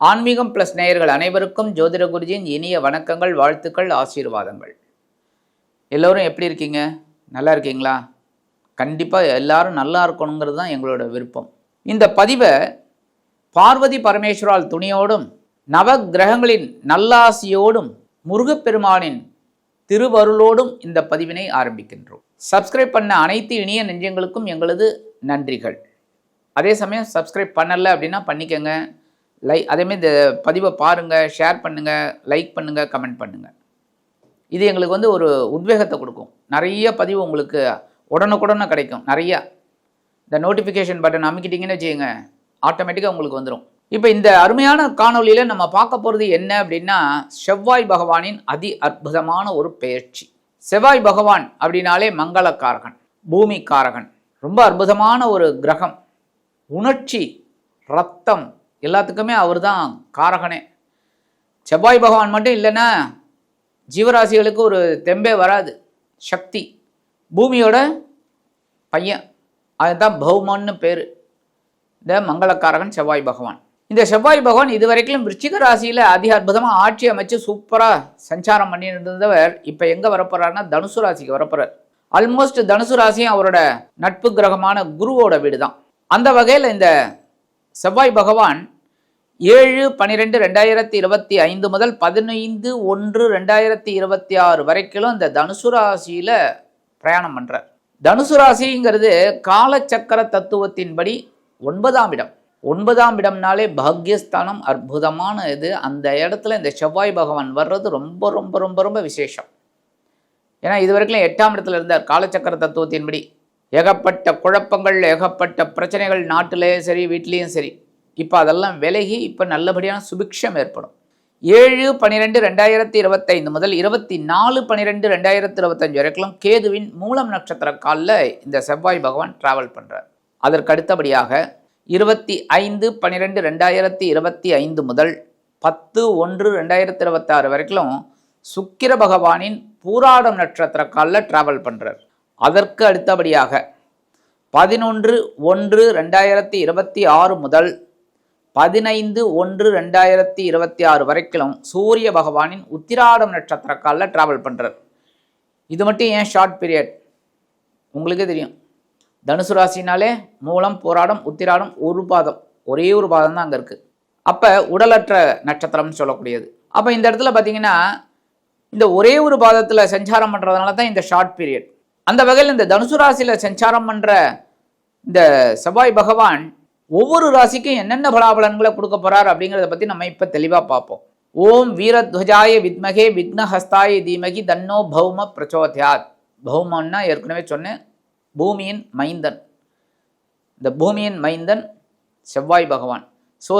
ஆன்மீகம் பிளஸ் நேயர்கள் அனைவருக்கும் ஜோதிட குருஜியின் இனிய வணக்கங்கள் வாழ்த்துக்கள் ஆசீர்வாதங்கள். எல்லோரும் எப்படி இருக்கீங்க? நல்லா இருக்கீங்களா? கண்டிப்பாக எல்லாரும் நல்லா இருக்கணுங்கிறது தான் எங்களோட விருப்பம். இந்த பதிவை பார்வதி பரமேஸ்வரால் துணியோடும் நவ கிரகங்களின் நல்லாசியோடும் முருகப்பெருமானின் திருவருளோடும் இந்த பதிவினை ஆரம்பிக்கின்றோம். சப்ஸ்கிரைப் பண்ண அனைத்து இனிய நெஞ்சங்களுக்கும் எங்களது நன்றிகள். அதே சமயம் சப்ஸ்கிரைப் பண்ணலை அப்படின்னா பண்ணிக்கங்க. லை அதேமாதிரி இந்த பதிவை பாருங்கள் ஷேர் பண்ணுங்கள் லைக் பண்ணுங்கள் கமெண்ட் பண்ணுங்கள் இது எங்களுக்கு வந்து ஒரு உத்வேகத்தை கொடுக்கும். நிறைய பதிவு உங்களுக்கு உடனுக்குடனே கிடைக்கும். நிறையா. இந்த நோட்டிஃபிகேஷன் பட்டன் அமைக்கிட்டீங்கன்னு வச்சுக்கோங்க ஆட்டோமேட்டிக்காக உங்களுக்கு வந்துடும் இப்போ இந்த அருமையான காணொளியில் நம்ம பார்க்க போகிறது என்ன அப்படின்னா செவ்வாய் பகவானின் அதி அற்புதமான ஒரு பெயர்ச்சி செவ்வாய் பகவான் அப்படின்னாலே மங்களக்காரகன் பூமி காரகன் ரொம்ப அற்புதமான ஒரு கிரகம். உணர்ச்சி ரத்தம் எல்லாத்துக்குமே அவர் தான் காரகனே. செவ்வாய் பகவான் மட்டும் இல்லைன்னா ஜீவராசிகளுக்கு ஒரு தெம்பே வராது. சக்தி. பூமியோட பையன். அதுதான் பௌமன்னு பேர். இந்த மங்களக்காரகன் செவ்வாய் பகவான். இந்த செவ்வாய் பகவான் இதுவரைக்கும் விருச்சிக ராசியில் அதிக அற்புதமாக ஆட்சி அமைச்சு சூப்பராக சஞ்சாரம் பண்ணிட்டு இருந்தவர் இப்போ எங்கே வரப்போறாருன்னா தனுசு ராசிக்கு வரப்போறார். ஆல்மோஸ்ட் தனுசு ராசியும் அவரோட நட்பு கிரகமான குருவோட வீடு தான் அந்த வகையில் இந்த செவ்வாய் பகவான் ஏழு பன்னிரெண்டு ரெண்டாயிரத்தி இருபத்தி ஐந்து முதல் பதினைந்து ஒன்று ரெண்டாயிரத்தி இருபத்தி ஆறு வரைக்கும் இந்த தனுசு ராசியில் பிரயாணம் பண்ணுறார் தனுசு ராசிங்கிறது காலச்சக்கர தத்துவத்தின்படி ஒன்பதாம் இடம். ஒன்பதாம் இடம்னாலே பாக்யஸ்தானம் அற்புதமான இது. அந்த இடத்துல இந்த செவ்வாய் பகவான் வர்றது ரொம்ப ரொம்ப ரொம்ப ரொம்ப விசேஷம். ஏன்னா இது வரைக்கும் எட்டாம் இடத்துல இருந்தார் காலச்சக்கர தத்துவத்தின்படி. ஏகப்பட்ட குழப்பங்கள் ஏகப்பட்ட பிரச்சனைகள் நாட்டிலேயும் சரி வீட்லேயும் சரி. இப்போ அதெல்லாம் விலகி இப்போ நல்லபடியான சுபிக்ஷம் ஏற்படும். ஏழு பன்னிரெண்டு ரெண்டாயிரத்தி இருபத்தைந்து முதல் இருபத்தி நாலு பன்னிரெண்டு ரெண்டாயிரத்தி இருபத்தஞ்சு வரைக்கும் கேதுவின் மூலம் நட்சத்திர காலில் இந்த செவ்வாய் பகவான் டிராவல் பண்ணுறார் அதற்கு அடுத்தபடியாக இருபத்தி ஐந்து பன்னிரெண்டு ரெண்டாயிரத்தி இருபத்தி ஐந்து முதல் பத்து ஒன்று ரெண்டாயிரத்தி இருபத்தாறு வரைக்கும் சுக்கிர பகவானின் பூராடம் நட்சத்திர காலில் டிராவல் பண்ணுறார் அதற்கு அடுத்தபடியாக பதினொன்று ஒன்று ரெண்டாயிரத்தி இருபத்தி ஆறு முதல் பதினைந்து ஒன்று ரெண்டாயிரத்தி இருபத்தி ஆறு வரைக்கும் சூரிய பகவானின் உத்திராடம் நட்சத்திர காலில் பண்ணுறார் இது மட்டும் ஏன் ஷார்ட் பீரியட் உங்களுக்கே தெரியும். தனுசு ராசினாலே மூலம் போராடம் உத்திராடம் ஒரு பாதம். ஒரே ஒரு பாதம் தான் அங்கே இருக்குது அப்போ உடலற்ற நட்சத்திரம்னு சொல்லக்கூடியது. அப்போ இந்த இடத்துல பார்த்தீங்கன்னா இந்த ஒரே ஒரு பாதத்தில் சஞ்சாரம் பண்ணுறதுனால தான் இந்த ஷார்ட் பீரியட் அந்த வகையில் இந்த தனுசு ராசியில் சஞ்சாரம் பண்ணுற இந்த செவ்வாய் பகவான் ஒவ்வொரு ராசிக்கும் என்னென்ன பலாபலன்களை கொடுக்க போறார் அப்படிங்கிறத பற்றி நம்ம இப்போ தெளிவாக பார்ப்போம். ஓம் வீரத்வஜாய வித்மகே விக்னஹஸ்தாய தீமகி தன்னோ பௌம பிரச்சோத்யாத். பௌமன்னா ஏற்கனவே சொன்னேன். பூமியின் மைந்தன். இந்த பூமியின் மைந்தன் செவ்வாய் பகவான். ஸோ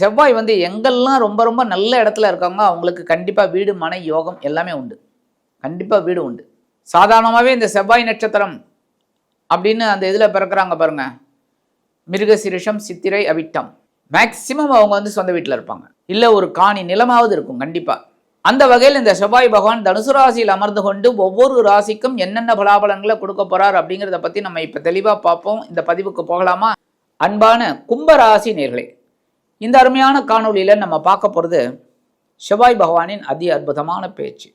செவ்வாய் வந்து எங்கெல்லாம் ரொம்ப ரொம்ப நல்ல இடத்துல இருக்காங்க அவங்களுக்கு கண்டிப்பாக வீடு மனை யோகம் எல்லாமே உண்டு. கண்டிப்பாக வீடு உண்டு. சாதாரணமாகவே இந்த செவ்வாய் நட்சத்திரம் அப்படின்னு அந்த இதில் பிறக்கிறாங்க பாருங்கள் மிருகசிரிஷம் சித்திரை அவிட்டம். மேக்சிமம் அவங்க வந்து சொந்த வீட்டில் இருப்பாங்க. இல்லை ஒரு காணி நிலமாவது இருக்கும் கண்டிப்பாக அந்த வகையில் இந்த செவ்வாய் பகவான் தனுசு ராசியில் அமர்ந்து கொண்டு ஒவ்வொரு ராசிக்கும் என்னென்ன பலாபலன்களை கொடுக்க போறார் அப்படிங்கிறத பற்றி நம்ம இப்போ தெளிவாக பார்ப்போம். இந்த பதிவுக்கு போகலாமா? அன்பான கும்ப ராசி நேர்களே இந்த அருமையான காணொலியில் நம்ம பார்க்க போகிறது செவ்வாய் பகவானின் அதி அற்புதமான பேச்சு.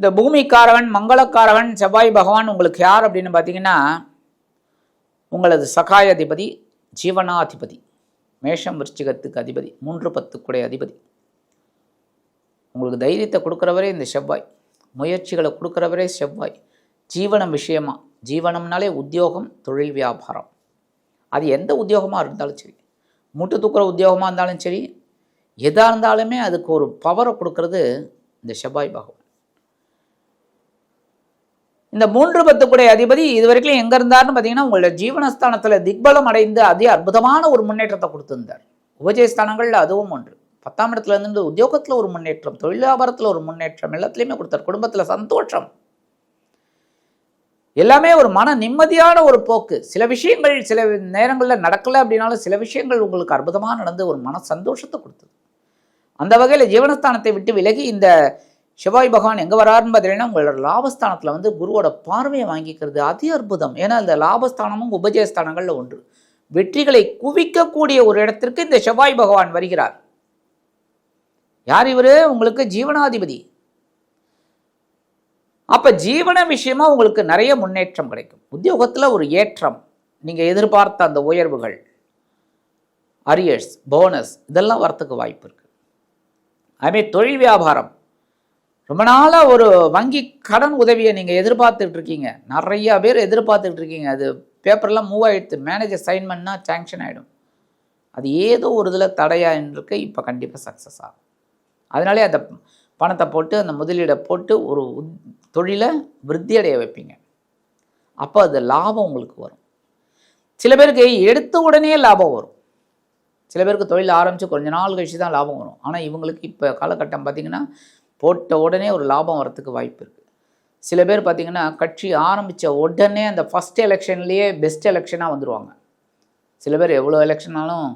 இந்த பூமிக்காரவன் மங்களக்காரவன் செவ்வாய் பகவான் உங்களுக்கு யார் அப்படின்னு பார்த்தீங்கன்னா உங்களது சகாயாதிபதி ஜீவனாதிபதி மேஷம் விருச்சிகத்துக்கு அதிபதி மூன்று பத்துக்குடைய அதிபதி. உங்களுக்கு தைரியத்தை கொடுக்குறவரே இந்த செவ்வாய். முயற்சிகளை கொடுக்குறவரே செவ்வாய். ஜீவனம் விஷயமா? ஜீவனம்னாலே உத்தியோகம் தொழில் வியாபாரம். அது எந்த உத்தியோகமாக இருந்தாலும் சரி. முட்டு தூக்குற உத்தியோகமாக இருந்தாலும் சரி. எதாக இருந்தாலுமே அதுக்கு ஒரு பவரை கொடுக்கறது இந்த செவ்வாய் பகவான். இந்த மூன்று பத்துக்குடைய அதிபதி இது வரைக்கும் எங்கே இருந்தார்னு பார்த்தீங்கன்னா உங்களோட ஜீவனஸ்தானத்தில் திக்பலம் அடைந்து அதே அற்புதமான ஒரு முன்னேற்றத்தை கொடுத்திருந்தார். உபஜயஸ்தானங்களில் அதுவும் ஒன்று. பத்தாம் இடத்துல இருந்து உத்தியோகத்தில் ஒரு முன்னேற்றம் தொழில் வியாபாரத்தில் ஒரு முன்னேற்றம் எல்லாத்துலேயுமே கொடுத்தார். குடும்பத்தில் சந்தோஷம். எல்லாமே ஒரு மன நிம்மதியான ஒரு போக்கு. சில விஷயங்கள் சில நேரங்களில் நடக்கலை அப்படின்னாலும் சில விஷயங்கள் உங்களுக்கு அற்புதமாக நடந்து ஒரு மன சந்தோஷத்தை கொடுத்தது. அந்த வகையில் ஜீவனஸ்தானத்தை விட்டு விலகி இந்த செவ்வாய் பகவான் எங்கே வராருன்னு பார்த்தீங்கன்னா உங்களோட லாபஸ்தானத்தில் வந்து குருவோட பார்வையை வாங்கிக்கிறது அதி அற்புதம். ஏன்னா இந்த லாபஸ்தானமும் உபஜயஸ்தானங்களில் ஒன்று. வெற்றிகளை குவிக்கக்கூடிய ஒரு இடத்திற்கு இந்த செவ்வாய் பகவான் வருகிறார். யார் இவரு? உங்களுக்கு ஜீவனாதிபதி. அப்ப ஜீவன விஷயமா உங்களுக்கு நிறைய முன்னேற்றம் கிடைக்கும். உத்தியோகத்துல ஒரு ஏற்றம். நீங்க எதிர்பார்த்த அந்த உயர்வுகள் அரியர்ஸ் போனஸ் இதெல்லாம் வரத்துக்கு வாய்ப்பு இருக்கு. அதுமாரி தொழில் வியாபாரம். ரொம்ப நாளாக ஒரு வங்கி கடன் உதவியை நீங்கள் எதிர்பார்த்துட்டு இருக்கீங்க. நிறைய பேர் எதிர்பார்த்துட்டு இருக்கீங்க. அது பேப்பர்லாம் மூவ் ஆகிடுது மேனேஜர் சைன் பண்ணால் சேங்ஷன் ஆகிடும் அது ஏதோ ஒரு இதில் தடையாயிருக்கு இப்போ கண்டிப்பாக சக்ஸஸ் ஆகும். அதனாலே அந்த பணத்தை போட்டு அந்த முதலீடை போட்டு ஒரு தொழிலை விருத்தி அடைய வைப்பீங்க. அப்போ அது லாபம் உங்களுக்கு வரும். சில பேருக்கு எடுத்த உடனே லாபம் வரும். சில பேருக்கு தொழில் ஆரம்பித்து கொஞ்ச நாள் கழிச்சு தான் லாபம் வரும். ஆனால் இவங்களுக்கு இப்போ காலகட்டம் பார்த்திங்கன்னா போட்ட உடனே ஒரு லாபம் வரத்துக்கு வாய்ப்பு இருக்குது சில பேர் பார்த்திங்கன்னா கட்சி ஆரம்பித்த உடனே அந்த ஃபஸ்ட் எலெக்ஷன்லேயே பெஸ்ட் எலெக்ஷனாக வந்துடுவாங்க சில பேர் எவ்வளோ எலெக்ஷனாலும்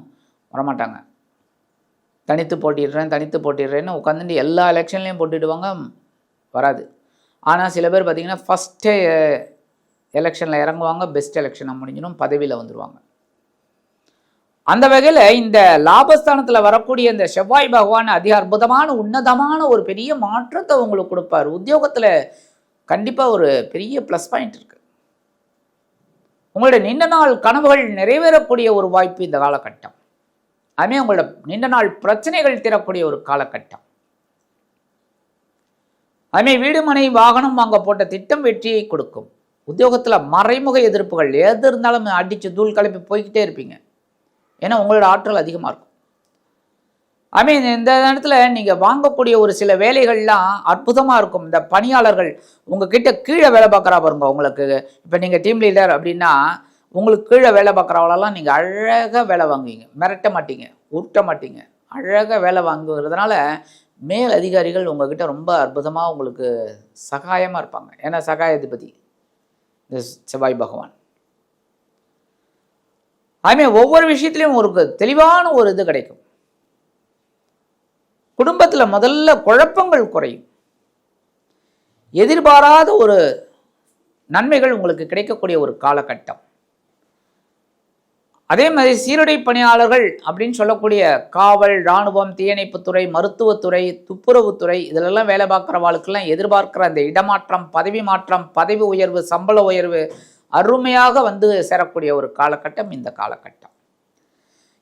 வரமாட்டாங்க. தனித்து போட்டிடுறேன் தனித்து போட்டிடுறேன்னு உட்காந்துட்டு எல்லா எலெக்ஷன்லேயும் போட்டுடுவாங்க வராது. ஆனால் சில பேர் பார்த்திங்கன்னா ஃபஸ்ட்டே எலெக்ஷனில் இறங்குவாங்க பெஸ்ட் எலெக்ஷனாக முடிஞ்சிடும் பதவியில் வந்துடுவாங்க அந்த வகையில் இந்த லாபஸ்தானத்தில் வரக்கூடிய இந்த செவ்வாய் பகவான் அதிக அற்புதமான உன்னதமான ஒரு பெரிய மாற்றத்தை உங்களுக்கு கொடுப்பார். உத்தியோகத்தில் கண்டிப்பாக ஒரு பெரிய ப்ளஸ் பாயிண்ட் இருக்கு. உங்களுடைய நீண்ட நாள் கனவுகள் நிறைவேறக்கூடிய ஒரு வாய்ப்பு இந்த காலகட்டம். அதுமே உங்களோட நீண்ட நாள் பிரச்சனைகள் தீரக்கூடிய ஒரு காலகட்டம். அதுமே வீடு மனை வாகனம் வாங்க போட்ட திட்டம் வெற்றியை கொடுக்கும். உத்தியோகத்தில் மறைமுக எதிர்ப்புகள் எது இருந்தாலும் அடித்து தூள் கிளப்பி போய்கிட்டே இருப்பீங்க. ஏன்னா உங்களோட ஆற்றல் அதிகமாக இருக்கும். ஐ மீன் இந்த நேரத்தில் நீங்கள் வாங்கக்கூடிய ஒரு சில வேலைகள்லாம் அற்புதமாக இருக்கும். இந்த பணியாளர்கள் உங்ககிட்ட கீழே வேலை பார்க்குறா பாருங்க உங்களுக்கு. இப்போ நீங்கள் டீம் லீடர் அப்படின்னா உங்களுக்கு கீழே வேலை பார்க்குறவளெல்லாம் நீங்கள் அழகாக வேலை வாங்குவீங்க. மிரட்ட மாட்டீங்க உருட்ட மாட்டீங்க. அழகாக வேலை வாங்குறதுனால மேல் அதிகாரிகள் உங்ககிட்ட ரொம்ப அற்புதமாக உங்களுக்கு சகாயமாக இருப்பாங்க. ஏன்னா சகாயாதிபதி இந்த செவ்வாய் பகவான். அதுமாதிரி ஒவ்வொரு விஷயத்துலையும் ஒரு தெளிவான ஒரு இது கிடைக்கும். குடும்பத்தில் முதல்ல குழப்பங்கள் குறையும். எதிர்பாராத ஒரு நன்மைகள் உங்களுக்கு கிடைக்கக்கூடிய ஒரு காலகட்டம். அதே மாதிரி சீருடை பணியாளர்கள் அப்படின்னு சொல்லக்கூடிய காவல் இராணுவம் தீயணைப்புத்துறை மருத்துவத்துறை துப்புரவுத்துறை இதிலெல்லாம் வேலை பார்க்குறவாளுக்கெல்லாம் எதிர்பார்க்குற அந்த இடமாற்றம் பதவி மாற்றம் பதவி உயர்வு சம்பள உயர்வு அருமையாக வந்து சேரக்கூடிய ஒரு காலகட்டம் இந்த காலகட்டம்.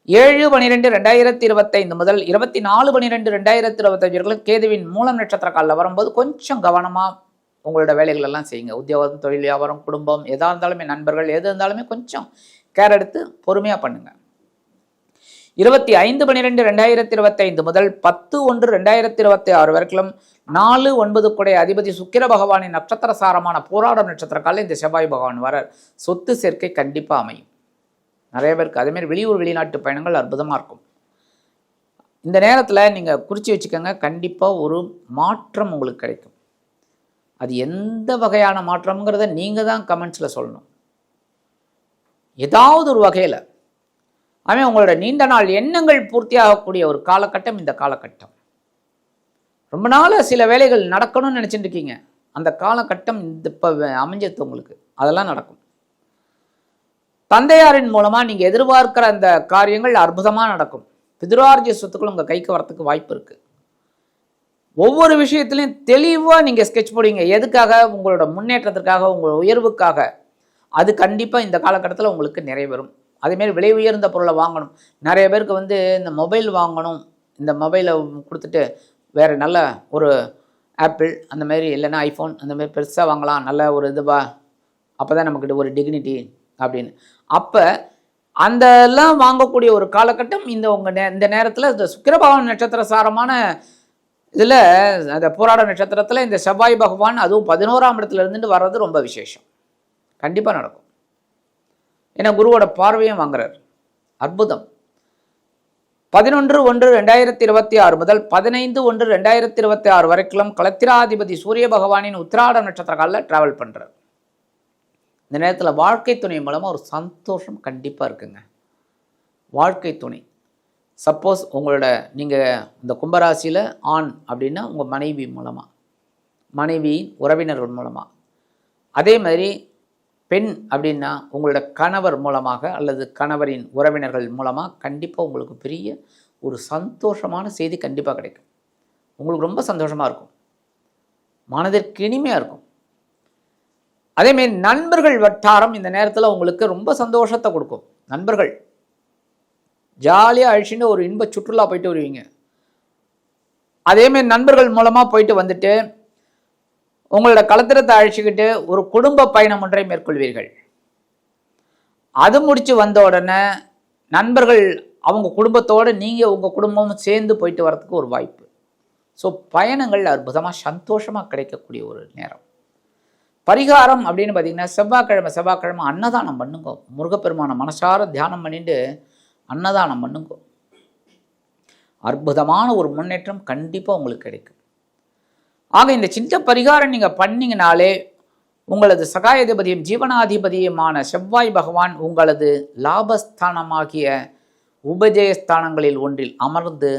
ஏழு பனிரெண்டு ரெண்டாயிரத்தி இருபத்தைந்து முதல் இருபத்தி நாலு பனிரெண்டு ரெண்டாயிரத்தி இருபத்தஞ்சு கேதுவின் மூலம் நட்சத்திர காலில் வரும்போது கொஞ்சம் கவனமாக உங்களோட வேலைகள் எல்லாம் செய்யுங்க. உத்தியோகம் தொழில் வியாபாரம் குடும்பம் எதாக இருந்தாலுமே நண்பர்கள் எது இருந்தாலுமே கொஞ்சம் கேர் எடுத்து பொறுமையாக பண்ணுங்கள் இருபத்தி ஐந்து பன்னிரெண்டு ரெண்டாயிரத்தி இருபத்தைந்து முதல் பத்து ஒன்று ரெண்டாயிரத்தி இருபத்தி ஆறு வரைக்கும் நாலு ஒன்பது குடைய அதிபதி சுக்கிர பகவானின் நட்சத்திர சாரமான போராடம் நட்சத்திர இந்த செவ்வாய் பகவான் வரார். சொத்து சேர்க்கை கண்டிப்பாக அமையும். நிறைய பேருக்கு அதேமாரி வெளியூர் வெளிநாட்டு பயணங்கள் அற்புதமாக இருக்கும். இந்த நேரத்தில் நீங்கள் குறித்து வச்சுக்கோங்க. கண்டிப்பாக ஒரு மாற்றம் உங்களுக்கு கிடைக்கும். அது எந்த வகையான மாற்றம்ங்கிறத நீங்கள் தான் கமெண்ட்ஸில் சொல்லணும். ஏதாவது ஒரு வகையில் அவன் உங்களோட நீண்ட நாள் எண்ணங்கள் பூர்த்தியாகக்கூடிய ஒரு காலகட்டம் இந்த காலகட்டம். ரொம்ப நாளாக சில வேலைகள் நடக்கணும்னு நினச்சிட்டு இருக்கீங்க. அந்த காலகட்டம் இந்த இப்போ அமைஞ்சது உங்களுக்கு. அதெல்லாம் நடக்கும். தந்தையாரின் மூலமாக நீங்கள் எதிர்பார்க்கிற அந்த காரியங்கள் அற்புதமாக நடக்கும். பிதுரார்ஜிய சொத்துக்கள் உங்கள் கைக்கு வரத்துக்கு வாய்ப்பு இருக்குது ஒவ்வொரு விஷயத்துலையும் தெளிவாக நீங்கள் ஸ்கெட்ச் போடுவீங்க. எதுக்காக? உங்களோட முன்னேற்றத்திற்காக உங்களோட உயர்வுக்காக. அது கண்டிப்பாக இந்த காலகட்டத்தில் உங்களுக்கு நிறைவேறும். அதேமாரி விலை உயர்ந்த பொருளை வாங்கணும். நிறைய பேருக்கு வந்து இந்த மொபைல் வாங்கணும். இந்த மொபைலை கொடுத்துட்டு வேறு நல்ல ஒரு ஆப்பிள் அந்த மாதிரி இல்லைன்னா ஐஃபோன் அந்த மாதிரி பெருசாக வாங்கலாம். நல்ல ஒரு இதுவா அப்போ தான் நமக்கிட்ட ஒரு டிக்னிட்டி அப்படின்னு. அப்போ அந்த எல்லாம் வாங்கக்கூடிய ஒரு காலகட்டம் இந்த உங்கள் நே இந்த நேரத்தில் இந்த சுக்கிரபகவான் நட்சத்திர சாரமான இதில் அந்த போராட நட்சத்திரத்தில் இந்த செவ்வாய் பகவான் அதுவும் பதினோராம் இடத்துல இருந்துட்டு வர்றது ரொம்ப விசேஷம். கண்டிப்பாக நடக்கும். ஏன்னா குருவோட பார்வையும் வாங்குறார். அற்புதம். பதினொன்று ஒன்று ரெண்டாயிரத்தி இருபத்தி ஆறு முதல் பதினைந்து ஒன்று ரெண்டாயிரத்தி இருபத்தி ஆறு வரைக்கும் கலத்திராதிபதி சூரிய பகவானின் உத்திராட நட்சத்திர காலில் ட்ராவல் பண்ணுறார் இந்த நேரத்தில் வாழ்க்கை துணை மூலமாக ஒரு சந்தோஷம் கண்டிப்பாக இருக்குங்க. வாழ்க்கை துணை. சப்போஸ் உங்களோட நீங்கள் இந்த கும்பராசியில் ஆண் அப்படின்னா உங்கள் மனைவி மூலமாக மனைவியின் உறவினர்கள் மூலமாக அதே மாதிரி பெண் அப்படின்னா உங்களோட கணவர் மூலமாக அல்லது கணவரின் உறவினர்கள் மூலமாக கண்டிப்பாக உங்களுக்கு பெரிய ஒரு சந்தோஷமான செய்தி கண்டிப்பாக கிடைக்கும். உங்களுக்கு ரொம்ப சந்தோஷமாக இருக்கும். மனதிற்கு இனிமையாக இருக்கும். அதேமாரி நண்பர்கள் வட்டாரம் இந்த நேரத்தில் உங்களுக்கு ரொம்ப சந்தோஷத்தை கொடுக்கும். நண்பர்கள். ஜாலியாக அழிச்சுட்டு ஒரு இன்ப சுற்றுலா போயிட்டு வருவீங்க. அதேமாரி நண்பர்கள் மூலமாக போயிட்டு வந்துட்டு உங்களோட கலத்திரத்தை அழிச்சுக்கிட்டு ஒரு குடும்ப பயணம் ஒன்றை மேற்கொள்வீர்கள். அது முடிச்சு வந்த உடனே நண்பர்கள் அவங்க குடும்பத்தோடு நீங்கள் உங்கள் குடும்பமும் சேர்ந்து போயிட்டு வரதுக்கு ஒரு வாய்ப்பு. ஸோ பயணங்கள் அற்புதமாக சந்தோஷமாக கிடைக்கக்கூடிய ஒரு நேரம். பரிகாரம் அப்படின்னு பார்த்தீங்கன்னா செவ்வாய்க்கிழமை செவ்வாய்க்கிழமை அன்னதானம் பண்ணுங்க. முருகப்பெருமான மனசார தியானம் பண்ணிட்டு அன்னதானம் பண்ணுங்க. அற்புதமான ஒரு முன்னேற்றம் கண்டிப்பாக உங்களுக்கு கிடைக்கும். ஆக இந்த சின்ன பரிகாரம் நீங்கள் பண்ணீங்கனாலே உங்களது சகாயாதிபதியும் ஜீவனாதிபதியுமான செவ்வாய் பகவான் உங்களது லாபஸ்தானமாகிய உபஜயஸ்தானங்களில் ஒன்றில் அமர்ந்து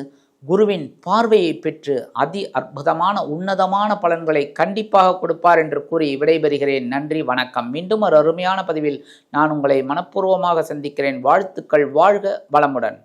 குருவின் பார்வையை பெற்று அதி அற்புதமான உன்னதமான பலன்களை கண்டிப்பாக கொடுப்பார் என்று கூறி விடைபெறுகிறேன். நன்றி வணக்கம். மீண்டும் ஒரு அருமையான பதிவில் நான் உங்களை மனப்பூர்வமாக சந்திக்கிறேன். வாழ்த்துக்கள் வாழ்க வளமுடன்.